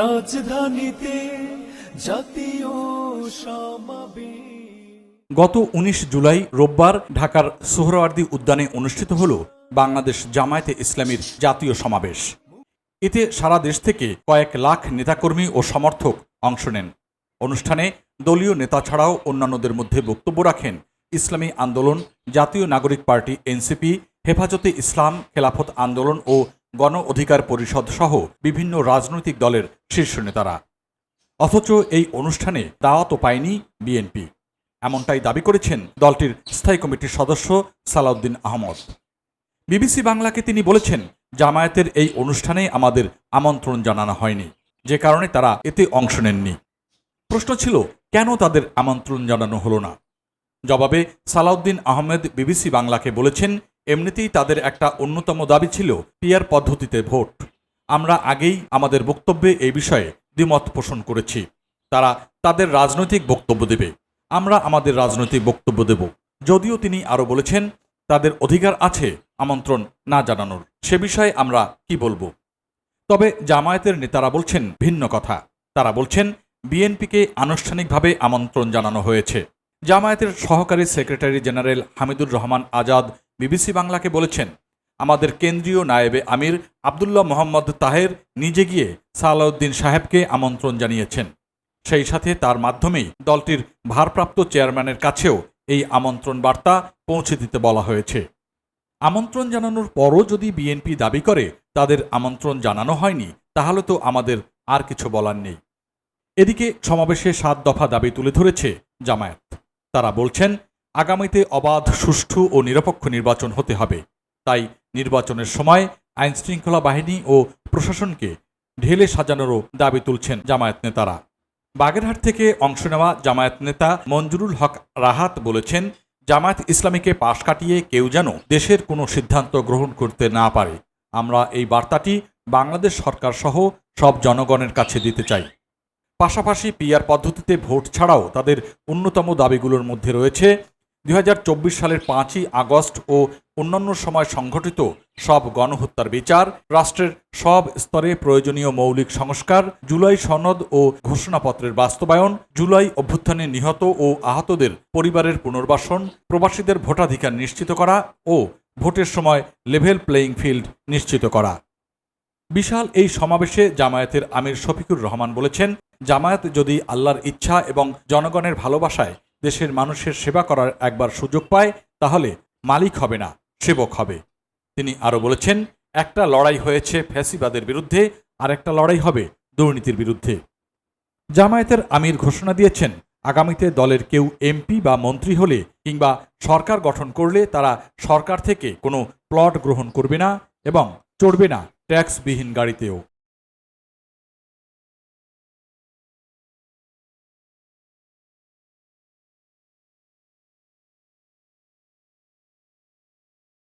রাজধানীতে জাতীয় গত ১৯ জুলাই রোববার ঢাকার সোহরাওয়ার্দী উদ্যানে অনুষ্ঠিত হল বাংলাদেশ জামায়াতে ইসলামীর জাতীয় সমাবেশ। এতে সারা দেশ থেকে কয়েক লাখ নেতাকর্মী ও সমর্থক অংশ নেন। অনুষ্ঠানে দলীয় নেতা ছাড়াও অন্যান্যদের মধ্যে বক্তব্য রাখেন ইসলামী আন্দোলন, জাতীয় নাগরিক পার্টি এনসিপি, হেফাজতে ইসলাম, খেলাফত আন্দোলন ও গণ অধিকার পরিষদ সহ বিভিন্ন রাজনৈতিক দলের শীর্ষ নেতারা। অথচ এই অনুষ্ঠানে দাওয়াতও পায়নি বিএনপি। এমনটাই দাবি করেছেন দলটির স্থায়ী কমিটির সদস্য সালাউদ্দিন আহমদ। বিবিসি বাংলাকে তিনি বলেছেন, জামায়াতের এই অনুষ্ঠানে আমাদের আমন্ত্রণ জানানো হয়নি। যে কারণে তারা এতে অংশ নেননি। প্রশ্ন ছিল, কেন তাদের আমন্ত্রণ জানানো হলো না? জবাবে সালাউদ্দিন আহমেদ বিবিসি বাংলাকে বলেছেন এমনিতেই তাদের একটা অন্যতম দাবি ছিল পিয়ার পদ্ধতিতে ভোট। আমরা আগেই আমাদের বক্তব্যে এই বিষয়ে দ্বিমত পোষণ করেছি। তারা তাদের রাজনৈতিক বক্তব্য দেবে। আমরা আমাদের রাজনৈতিক বক্তব্য দেব। যদিও তিনি আরও বলেছেন, তাদের অধিকার আছে আমন্ত্রণ না জানানোর। সে বিষয়ে আমরা কি বলব? তবে জামায়াতের নেতারা বলছেন ভিন্ন কথা। তারা বলছেন, বিএনপিকে আনুষ্ঠানিকভাবে আমন্ত্রণ জানানো হয়েছে। জামায়াতের সহকারী secretary general Hamidur Rahman Azad BBC বাংলাকে বলেছেন, আমাদের কেন্দ্রীয় নায়েবে আমির আবদুল্লাহ মোহাম্মদ তাহের নিজে গিয়ে সালাউদ্দিন সাহেবকে আমন্ত্রণ জানিয়েছেন। সেই সাথে তার মাধ্যমেই দলটির ভারপ্রাপ্ত চেয়ারম্যানের কাছেও এই আমন্ত্রণ বার্তা পৌঁছে দিতে বলা হয়েছে। আমন্ত্রণ জানানোর পরও যদি বিএনপি দাবি করে, তাদের আমন্ত্রণ জানানো হয়নি, তাহলে তো আমাদের আর কিছু বলার নেই। এদিকে সমাবেশে সাত দফা দাবি তুলে ধরেছে জামায়াত। তারা বলছেন আগামীতে অবাধ, সুষ্ঠু ও নিরপেক্ষ নির্বাচন হতে হবে। তাই নির্বাচনের সময় আইনশৃঙ্খলা বাহিনী ও প্রশাসনকে ঢেলে সাজানোরও দাবি তুলছেন জামায়াত নেতারা। বাগেরহাট থেকে অংশ নেওয়া জামায়াত নেতা মঞ্জুরুল হক রাহাত বলেছেন, জামায়াত ইসলামীকে পাশ কাটিয়ে কেউ যেন দেশের কোনো সিদ্ধান্ত গ্রহণ করতে না পারে। আমরা এই বার্তাটি বাংলাদেশ সরকার সহ সব জনগণের কাছে দিতে চাই। পাশাপাশি পিআর পদ্ধতিতে ভোট ছাড়াও তাদের অন্যতম দাবিগুলোর মধ্যে রয়েছে দুই হাজার চব্বিশ সালের পাঁচই আগস্ট ও অন্যান্য সময় সংঘটিত সব গণহত্যার বিচার, রাষ্ট্রের সব স্তরে প্রয়োজনীয় মৌলিক সংস্কার, জুলাই সনদ ও ঘোষণাপত্রের বাস্তবায়ন, জুলাই অভ্যুত্থানে নিহত ও আহতদের পরিবারের পুনর্বাসন, প্রবাসীদের ভোটাধিকার নিশ্চিত করা ও ভোটের সময় লেভেল প্লেয়িং ফিল্ড নিশ্চিত করা। বিশাল এই সমাবেশে জামায়াতের আমির শফিকুর রহমান বলেছেন, জামায়াত যদি আল্লাহর ইচ্ছা এবং জনগণের ভালোবাসায় দেশের মানুষের সেবা করার একবার সুযোগ পায়, তাহলে মালিক হবে না, সেবক হবে। তিনি আরও বলেছেন, একটা লড়াই হয়েছে ফ্যাসিবাদের বিরুদ্ধে, আর একটা লড়াই হবে দুর্নীতির বিরুদ্ধে। জামায়াতের আমির ঘোষণা দিয়েছেন, আগামীতে দলের কেউ এমপি বা মন্ত্রী হলে কিংবা সরকার গঠন করলে তারা সরকার থেকে কোনো প্লট গ্রহণ করবে না এবং চড়বে না ট্যাক্সবিহীন গাড়িতেও।